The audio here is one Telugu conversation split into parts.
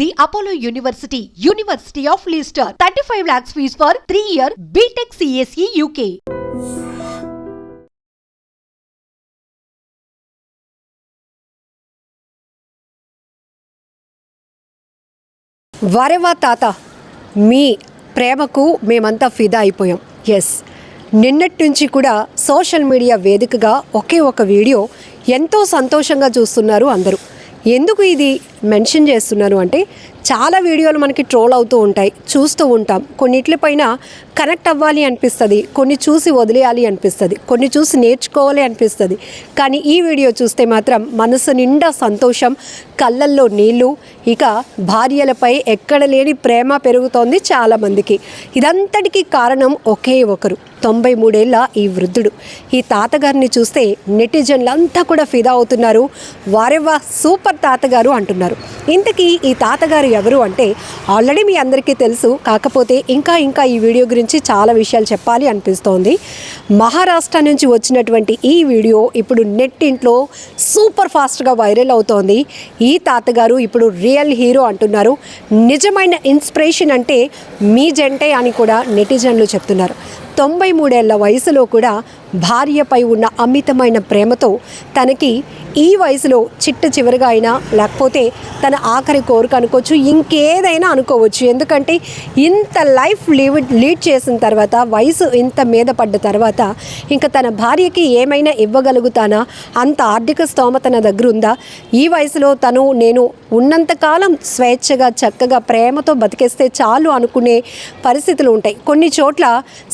The Apollo university university of Leicester thirty five lakhs fees for three year B Tech CSE UK వరేవా తాత మీ ప్రేమకు మేమంతా ఫిదా అయిపోయాం. ఎస్ నిన్నటి నుంచి కూడా సోషల్ మీడియా వేదికగా ఒకే ఒక వీడియో ఎంతో సంతోషంగా చూస్తున్నారు అందరూ. ఎందుకు ఇది మెన్షన్ చేస్తున్నాను అంటే చాలా వీడియోలు మనకి ట్రోల్ అవుతూ ఉంటాయి చూస్తూ ఉంటాం. కొన్నిట్లపైన కనెక్ట్ అవ్వాలి అనిపిస్తుంది కొన్ని చూసి వదిలేయాలి అనిపిస్తుంది కొన్ని చూసి నేర్చుకోవాలి అనిపిస్తుంది. కానీ ఈ వీడియో చూస్తే మాత్రం మనసు నిండా సంతోషం కళ్ళల్లో నీళ్ళు ఇక భార్యలపై ఎక్కడ లేని ప్రేమ పెరుగుతోంది చాలామందికి. ఇదంతటికీ కారణం ఒకే ఒకరు. తొంభై మూడేళ్ళ ఈ వృద్ధుడు. ఈ తాతగారిని చూస్తే నెటిజన్లంతా కూడా ఫిదా అవుతున్నారు. వారెవ్వా సూపర్ తాతగారు అంటున్నారు. ఇంతకీ ఈ తాతగారు ఎవరు అంటే ఆల్రెడీ మీ అందరికీ తెలుసు. కాకపోతే ఇంకా ఇంకా ఈ వీడియో గురించి చాలా విషయాలు చెప్పాలి అనిపిస్తోంది. మహారాష్ట్ర నుంచి వచ్చినటువంటి ఈ వీడియో ఇప్పుడు నెట్టింట్లో సూపర్ ఫాస్ట్గా వైరల్ అవుతోంది. ఈ తాతగారు ఇప్పుడు రియల్ హీరో అంటున్నారు. నిజమైన ఇన్స్పిరేషన్ అంటే మీ జంటే అని కూడా నెటిజన్లు చెప్తున్నారు. తొంభై మూడేళ్ళ వయసులో కూడా భార్యపై ఉన్న అమితమైన ప్రేమతో తనకి ఈ వయసులో చిట్ట చివరిగా అయినా లేకపోతే తన ఆఖరి కోరిక అనుకోవచ్చు ఇంకేదైనా అనుకోవచ్చు. ఎందుకంటే ఇంత లైఫ్ లీవ్ లీడ్ చేసిన తర్వాత వయసు ఇంత మీద పడ్డ తర్వాత ఇంకా తన భార్యకి ఏమైనా ఇవ్వగలుగుతానా? అంత ఆర్థిక స్తోమత నా దగ్గర ఉందా? ఈ వయసులో తను నేను ఉన్నంతకాలం స్వేచ్ఛగా చక్కగా ప్రేమతో బతికేస్తే చాలు అనుకునే పరిస్థితులు ఉంటాయి. కొన్ని చోట్ల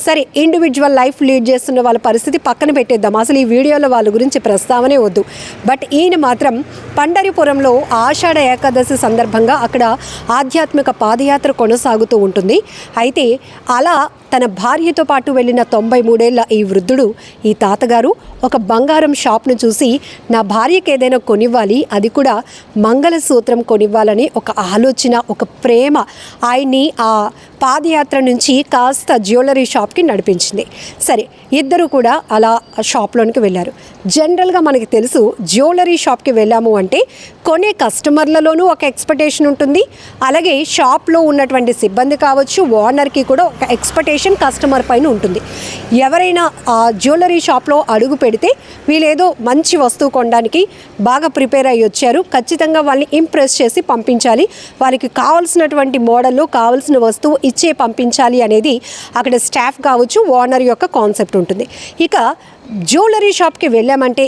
సరే ఇండివిజువల్ లైఫ్ లీడ్ చేస్తున్న వాళ్ళ పరిస్థితి పక్కన పెట్టేద్దాం. అసలు ఈ వీడియోలో వాళ్ళ గురించి ప్రస్తావనే వద్దు. బట్ ఈయన మాత్రం పండరిపురంలో ఆషాఢ ఏకాదశి సందర్భంగా అక్కడ ఆధ్యాత్మిక పాదయాత్ర కొనసాగుతూ ఉంటుంది. అయితే అలా తన భార్యతో పాటు వెళ్ళిన తొంభై మూడేళ్ళ ఈ వృద్ధుడు ఈ తాతగారు ఒక బంగారం షాప్ను చూసి నా భార్యకి ఏదైనా కొనివ్వాలి అది కూడా మంగళసూత్రం కొనివ్వాలని ఒక ఆలోచన ఒక ప్రేమ ఆయన్ని ఆ పాదయాత్ర నుంచి కాస్త జ్యువెలరీ షాప్కి నడిపించింది. సరే ఇద్దరు కూడా అలా షాప్లోనికి వెళ్ళారు. జనరల్గా మనకి తెలుసు జ్యువెలరీ షాప్కి వెళ్ళాము అంటే కొనే కస్టమర్లలోనూ ఒక ఎక్స్పెక్టేషన్ ఉంటుంది. అలాగే షాప్లో ఉన్నటువంటి సిబ్బంది కావచ్చు ఓనర్కి కూడా ఒక ఎక్స్పెక్టేషన్ కస్టమర్ పైన ఉంటుంది. ఎవరైనా ఆ జ్యువెలరీ షాప్లో అడుగు పెడితే వీళ్ళేదో మంచి వస్తువు కొనడానికి బాగా ప్రిపేర్ అయ్యి వచ్చారు. ఖచ్చితంగా వాళ్ళని ఇంప్రెస్ చేసి పంపించాలి. వాళ్ళకి కావాల్సినటువంటి మోడల్లో కావాల్సిన వస్తువు ఇచ్చే పంపించాలి అనేది అక్కడ స్టాఫ్ కావచ్చు ఓనర్ యొక్క కాన్సెప్ట్ ఉంటుంది. ఇక జ్యువెలరీ షాప్కి వెళ్ళామంటే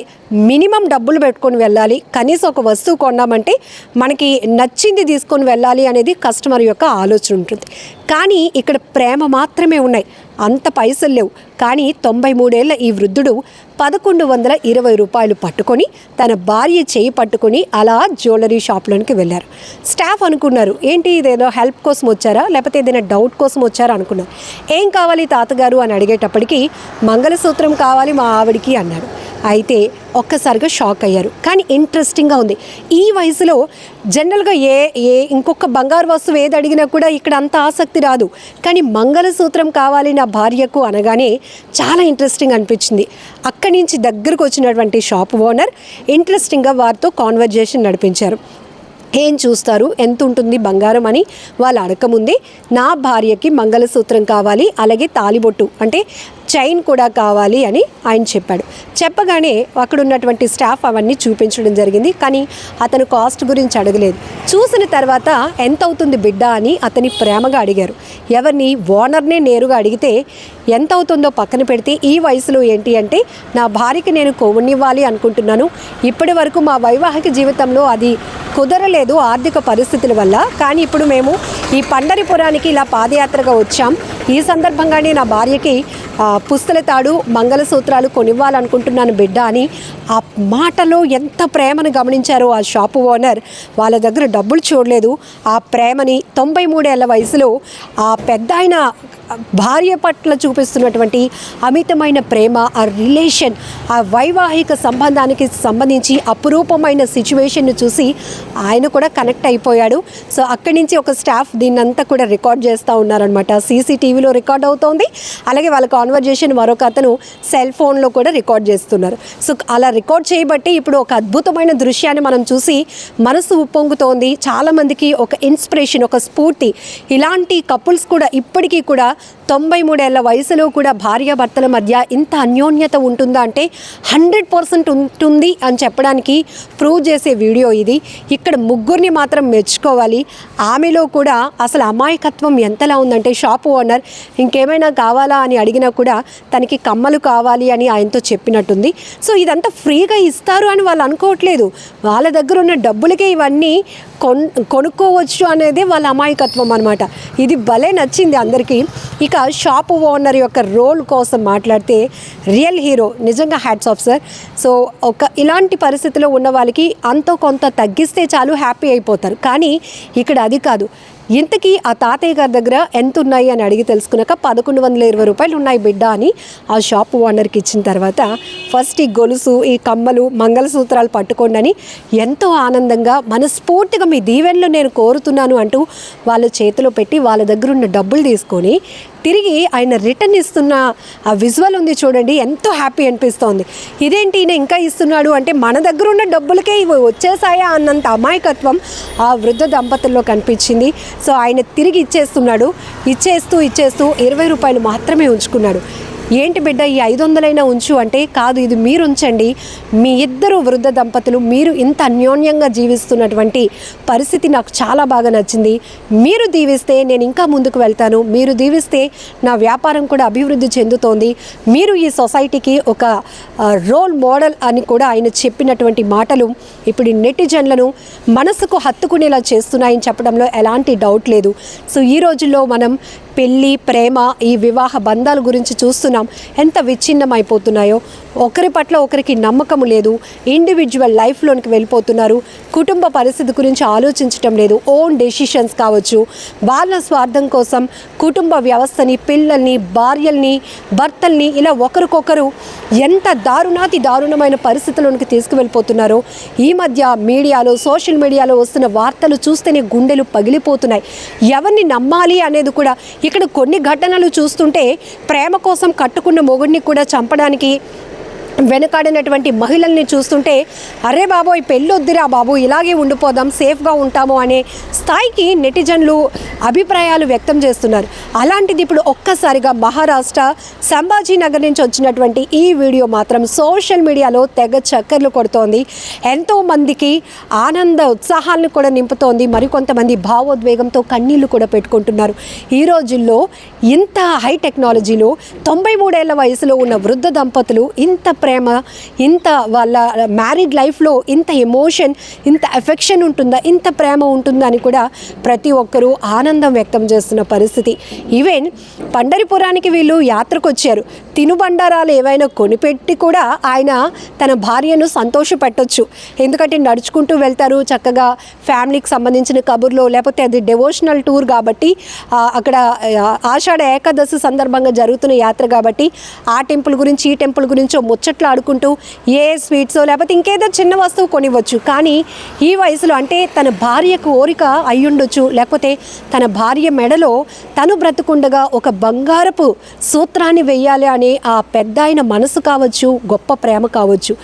మినిమం డబ్బులు పెట్టుకొని వెళ్ళాలి కనీసం ఒక వస్తువు కొన్నామంటే మనకి నచ్చింది తీసుకొని వెళ్ళాలి అనేది కస్టమర్ యొక్క ఆలోచన ఉంటుంది. కానీ ఇక్కడ ప్రేమ మాత్రమే ఉన్నాయి. అంత పైసలు లేవు. కానీ తొంభై మూడేళ్ళ ఈ వృద్ధుడు పదకొండు వందల ఇరవై రూపాయలు పట్టుకొని తన భార్య చేయి పట్టుకొని అలా జ్యువెలరీ షాప్లోనికి వెళ్ళారు. స్టాఫ్ అనుకున్నారు ఏంటి ఇదేదో హెల్ప్ కోసం వచ్చారా? లేకపోతే ఏదైనా డౌట్ కోసం వచ్చారా? అనుకున్నారు. ఏం కావాలి తాతగారు? అని అడిగేటప్పటికి మంగళసూత్రం కావాలి మా ఆవిడికి అన్నాడు అయితే ఒక్కసారిగా షాక్ అయ్యారు. కానీ ఇంట్రెస్టింగ్గా ఉంది. ఈ వయసులో జనరల్గా ఏ ఏ ఇంకొక బంగారు వస్తువు ఏది అడిగినా కూడా ఇక్కడ అంత ఆసక్తి రాదు. కానీ మంగళసూత్రం కావాలి నా భార్యకు అనగానే చాలా ఇంట్రెస్టింగ్ అనిపించింది. అక్కడి నుంచి దగ్గరకు వచ్చినటువంటి షాప్ ఓనర్ ఇంట్రెస్టింగ్గా వారితో కాన్వర్జేషన్ నడిపించారు. ఏం చూస్తారు? ఎంత ఉంటుంది బంగారం అని? వాళ్ళు అడగముందే నా భార్యకి మంగళసూత్రం కావాలి అలాగే తాలిబొట్టు అంటే చైన్ కూడా కావాలి అని ఆయన చెప్పాడు. చెప్పగానే అక్కడ ఉన్నటువంటి స్టాఫ్ అవన్నీ చూపించడం జరిగింది. కానీ అతను కాస్ట్ గురించి అడగలేదు. చూసిన తర్వాత ఎంత అవుతుంది బిడ్డ అని అతని ప్రేమగా అడిగారు. ఎవరిని? ఓనర్నే నేరుగా అడిగితే ఎంత అవుతుందో పక్కన పెడితే ఈ వయసులో ఏంటి అంటే నా భార్యకి నేను కొవ్వనివ్వాలి అనుకుంటున్నాను. ఇప్పటి వరకు మా వైవాహిక జీవితంలో అది కుదరలేదు ఆర్థిక పరిస్థితుల వల్ల. కానీ ఇప్పుడు మేము ఈ పండరిపురానికి ఇలా పాదయాత్రగా వచ్చాం. ఈ సందర్భంగానే నా భార్యకి పుస్తల తాడు మంగళసూత్రాలు కొనివ్వాలనుకుంటున్నాను బిడ్డ అని ఆ మాటలో ఎంత ప్రేమను గమనించారో ఆ షాపు ఓనర్ వాళ్ళ దగ్గర డబ్బులు చూడలేదు. ఆ ప్రేమని తొంభై మూడేళ్ళ వయసులో ఆ పెద్ద ఆయన భార్య పట్ల చూపిస్తున్నటువంటి అమితమైన ప్రేమ ఆ రిలేషన్ ఆ వైవాహిక సంబంధానికి సంబంధించి అపురూపమైన సిచ్యువేషన్ను చూసి ఆయన కూడా కనెక్ట్ అయిపోయాడు. సో అక్కడి నుంచి ఒక స్టాఫ్ దీన్నంతా కూడా రికార్డ్ చేస్తూ ఉన్నారనమాట సీసీటీవీలో రికార్డ్ అవుతోంది. అలాగే వాళ్ళ కాన్వర్జేషన్ చేసిన మరొక అతను సెల్ ఫోన్లో కూడా రికార్డ్ చేస్తున్నారు. సో అలా రికార్డ్ చేయబట్టి ఇప్పుడు ఒక అద్భుతమైన దృశ్యాన్ని మనం చూసి మనసు ఉప్పొంగుతోంది. చాలామందికి ఒక ఇన్స్పిరేషన్ ఒక స్ఫూర్తి. ఇలాంటి కపుల్స్ కూడా ఇప్పటికీ కూడా తొంభై మూడేళ్ళ వయసులో కూడా భార్యాభర్తల మధ్య ఇంత అన్యోన్యత ఉంటుందా అంటే హండ్రెడ్ పర్సెంట్ ఉంటుంది అని చెప్పడానికి ప్రూవ్ చేసే వీడియో ఇది. ఇక్కడ ముగ్గురిని మాత్రం మెచ్చుకోవాలి. ఆమెలో కూడా అసలు అమాయకత్వం ఎంతలా ఉందంటే షాప్ ఓనర్ ఇంకేమైనా కావాలా అని అడిగినా కూడా తనకి కమ్మలు కావాలి అని ఆయనతో చెప్పినట్టుంది. సో ఇదంతా ఫ్రీగా ఇస్తారు అని వాళ్ళు అనుకోవట్లేదు. వాళ్ళ దగ్గర ఉన్న డబ్బులకే ఇవన్నీ కొన్ కొనుక్కోవచ్చు అనేది వాళ్ళ అమాయకత్వం అనమాట ఇది భలే నచ్చింది అందరికీ. ఇక షాప్ ఓనర్ యొక్క రోల్ కోసం మాట్లాడితే రియల్ హీరో నిజంగా హ్యాట్స్ ఆఫ్ సార్. సో ఒక ఇలాంటి పరిస్థితిలో ఉన్న వాళ్ళకి అంతో కొంత తగ్గిస్తే చాలు హ్యాపీ అయిపోతారు. కానీ ఇక్కడ అది కాదు. ఇంతకీ ఆ తాతయ్య గారి దగ్గర ఎంత ఉన్నాయి అని అడిగి తెలుసుకున్నాక పదకొండు వందల ఇరవై రూపాయలు ఉన్నాయి బిడ్డ అని ఆ షాప్ ఓనర్కి ఇచ్చిన తర్వాత ఫస్ట్ ఈ గొలుసు ఈ కమ్మలు మంగళసూత్రాలు పట్టుకోండి అని ఎంతో ఆనందంగా మనస్ఫూర్తిగా మీ దీవెనలో నేను కోరుతున్నాను అంటూ వాళ్ళ చేతిలో పెట్టి వాళ్ళ దగ్గర ఉన్న డబ్బులు తీసుకొని తిరిగి ఆయన రిటర్న్ ఇస్తున్న ఆ విజువల్ ఉంది చూడండి ఎంతో హ్యాపీ అనిపిస్తోంది. ఇదేంటి ఈయన ఇంకా ఇస్తున్నాడు అంటే మన దగ్గర ఉన్న డబ్బులకే ఇవి వచ్చేసాయా అన్నంత అమాయకత్వం ఆ వృద్ధ దంపతుల్లో కనిపించింది. సో ఆయన తిరిగి ఇచ్చేస్తున్నాడు. ఇచ్చేస్తూ ఇచ్చేస్తూ ఇరవై రూపాయలు మాత్రమే ఉంచుకున్నాడు. ఏంటి బిడ్డ ఈ ఐదు వందలైనా ఉంచు అంటే కాదు ఇది మీరు ఉంచండి. మీ ఇద్దరు వృద్ధ దంపతులు మీరు ఇంత అన్యోన్యంగా జీవిస్తున్నటువంటి పరిస్థితి నాకు చాలా బాగా నచ్చింది. మీరు దీవిస్తే నేను ఇంకా ముందుకు వెళ్తాను. మీరు దీవిస్తే నా వ్యాపారం కూడా అభివృద్ధి చెందుతోంది. మీరు ఈ సొసైటీకి ఒక రోల్ మోడల్ అని కూడా ఆయన చెప్పినటువంటి మాటలు ఇప్పుడు నెటిజన్లను మనసుకు హత్తుకునేలా చేస్తున్నాయని చెప్పడంలో ఎలాంటి డౌట్ లేదు. సో ఈ రోజుల్లో మనం పెళ్ళి ప్రేమ ఈ వివాహ బంధాల గురించి చూస్తున్నాం. ఎంత విచ్ఛిన్నం అయిపోతున్నాయో ఒకరి పట్ల ఒకరికి నమ్మకం లేదు. ఇండివిజువల్ లైఫ్లోనికి వెళ్ళిపోతున్నారు. కుటుంబ పరిస్థితి గురించి ఆలోచించటం లేదు. ఓన్ డెసిషన్స్ కావచ్చు. వాళ్ళ స్వార్థం కోసం కుటుంబ వ్యవస్థని పిల్లల్ని భార్యల్ని భర్తల్ని ఇలా ఒకరికొకరు ఎంత దారుణాతి దారుణమైన పరిస్థితుల్లోనికి తీసుకువెళ్ళిపోతున్నారో. ఈ మధ్య మీడియాలో సోషల్ మీడియాలో వస్తున్న వార్తలు చూస్తేనే గుండెలు పగిలిపోతున్నాయి. ఎవరిని నమ్మాలి అనేది కూడా ఇక్కడ కొన్ని ఘటనలు చూస్తుంటే ప్రేమ కోసం కట్టుకున్న మొగుడిని కూడా చంపడానికి వెనుకాడినటువంటి మహిళల్ని చూస్తుంటే అరే బాబోయ్ పెళ్ళొద్దురా బాబు ఇలాగే ఉండిపోదాం సేఫ్గా ఉంటాము అనే స్థాయికి నెటిజన్లు అభిప్రాయాలు వ్యక్తం చేస్తున్నారు. అలాంటిది ఇప్పుడు ఒక్కసారిగా మహారాష్ట్ర సంభాజీనగర్ నుంచి వచ్చినటువంటి ఈ వీడియో మాత్రం సోషల్ మీడియాలో తెగ చక్కర్లు కొడుతోంది. ఎంతోమందికి ఆనంద ఉత్సాహాలను కూడా నింపుతోంది. మరికొంతమంది భావోద్వేగంతో కన్నీళ్ళు కూడా పెట్టుకుంటున్నారు. ఈ రోజుల్లో ఇంత హై టెక్నాలజీలో తొంభై మూడేళ్ళ వయసులో ఉన్న వృద్ధ దంపతులు ఇంత ప్రేమ ఇంత వాళ్ళ మ్యారీడ్ లైఫ్లో ఇంత ఎమోషన్ ఇంత ఎఫెక్షన్ ఉంటుందా ఇంత ప్రేమ ఉంటుందా అని కూడా ప్రతి ఒక్కరూ ఆనందం వ్యక్తం చేస్తున్న పరిస్థితి. ఈవెన్ పండరిపురానికి వీళ్ళు యాత్రకు వచ్చారు. తినుబండారాలు ఏవైనా కొనిపెట్టి కూడా ఆయన తన భార్యను సంతోషపెట్టొచ్చు. ఎందుకంటే నడుచుకుంటూ వెళ్తారు చక్కగా ఫ్యామిలీకి సంబంధించిన కబుర్లో లేకపోతే అది డెవోషనల్ టూర్ కాబట్టి అక్కడ ఆషాఢ ఏకాదశి సందర్భంగా జరుగుతున్న యాత్ర కాబట్టి ఆ టెంపుల్ గురించి ఈ టెంపుల్ గురించో ముచ్చట్లు ఆడుకుంటూ ఏ స్వీట్సో లేకపోతే ఇంకేదో చిన్న వస్తువు కొనివ్వచ్చు. కానీ ఈ వయసులో అంటే తన భార్యకు ఓరిక అయ్యుండొచ్చు లేకపోతే తన భార్య మెడలో తను బ్రతుకుండగా ఒక బంగారపు సూత్రాన్ని వెయ్యాలి అనే ఆ పెద్ద ఆయన మనసు కావచ్చు గొప్ప ప్రేమ కావచ్చు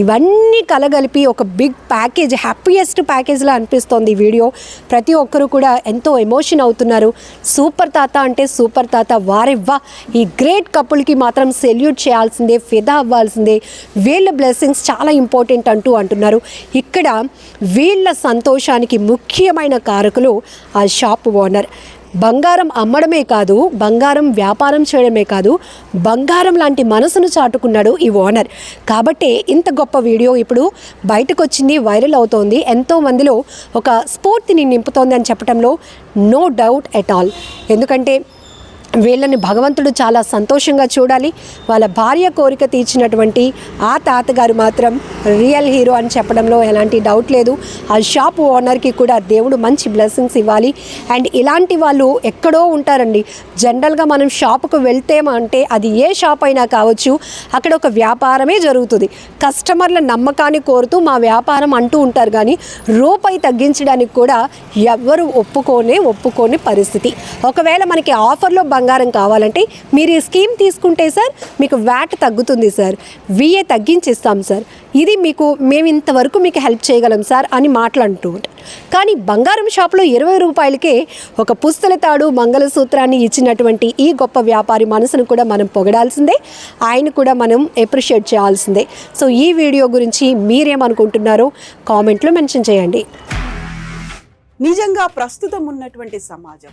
ఇవన్నీ కలగలిపి ఒక బిగ్ ప్యాకేజ్ హ్యాపీయెస్ట్ ప్యాకేజ్లా అనిపిస్తోంది ఈ వీడియో. ప్రతి ఒక్కరూ కూడా ఎంతో ఎమోషన్ అవుతున్నారు. సూపర్ తాత అంటే సూపర్ తాత వారెవ్వా. ఈ గ్రేట్ కపుల్కి మాత్రం సెల్యూట్ చేయాల్సిందే ఫిదా అవ్వాల్సిందే. వీళ్ళ బ్లెస్సింగ్స్ చాలా ఇంపార్టెంట్ అంటూ అంటున్నారు. ఇక్కడ వీళ్ళ సంతోషానికి ముఖ్యమైన కారకులు ఆ షాప్ ఓనర్ బంగారం అమ్మడమే కాదు బంగారం వ్యాపారం చేయడమే కాదు బంగారం లాంటి మనసును చాటుకున్నాడు ఈ ఓనర్. కాబట్టే ఇంత గొప్ప వీడియో ఇప్పుడు బయటకు వచ్చింది వైరల్ అవుతోంది. ఎంతో మందిలో ఒక స్ఫూర్తిని నింపుతోంది అని చెప్పడంలో నో డౌట్ ఎట్ ఆల్. ఎందుకంటే వీళ్ళని భగవంతుడు చాలా సంతోషంగా చూడాలి. వాళ్ళ భార్య కోరిక తీర్చినటువంటి ఆ తాతగారు మాత్రం రియల్ హీరో అని చెప్పడంలో ఎలాంటి డౌట్ లేదు. ఆ షాప్ ఓనర్కి కూడా దేవుడు మంచి బ్లెస్సింగ్స్ ఇవ్వాలి. అండ్ ఇలాంటి వాళ్ళు ఎక్కడో ఉంటారండి. జనరల్గా మనం షాపుకు వెళ్తే అంటే అది ఏ షాప్ అయినా కావచ్చు అక్కడ ఒక వ్యాపారమే జరుగుతుంది. కస్టమర్ల నమ్మకాన్ని కోరుతూ మా వ్యాపారం అంటూ ఉంటారు కానీ రూపాయి తగ్గించడానికి కూడా ఎవ్వరు ఒప్పుకోనే ఒప్పుకోని పరిస్థితి. ఒకవేళ మనకి ఆఫర్లో బంగారం కావాలంటే మీరు ఈ స్కీమ్ తీసుకుంటే సార్ మీకు వ్యాట్ తగ్గుతుంది సార్. VA తగ్గించిస్తాం sir. ఇది మీకు మేము ఇంతవరకు మీకు హెల్ప్ చేయగలం సార్ అని మాట్లాడుతూ కానీ బంగారం షాప్లో ఇరవై రూపాయలకే ఒక పుస్తల తాడు మంగళసూత్రాన్ని ఇచ్చినటువంటి ఈ గొప్ప వ్యాపారి మనసును కూడా మనం పొగడాల్సిందే. ఆయన కూడా మనం ఎప్రిషియేట్ చేయాల్సిందే. సో ఈ వీడియో గురించి మీరేమనుకుంటున్నారో కామెంట్లో మెన్షన్ చేయండి. నిజంగా ప్రస్తుతం ఉన్నటువంటి సమాజం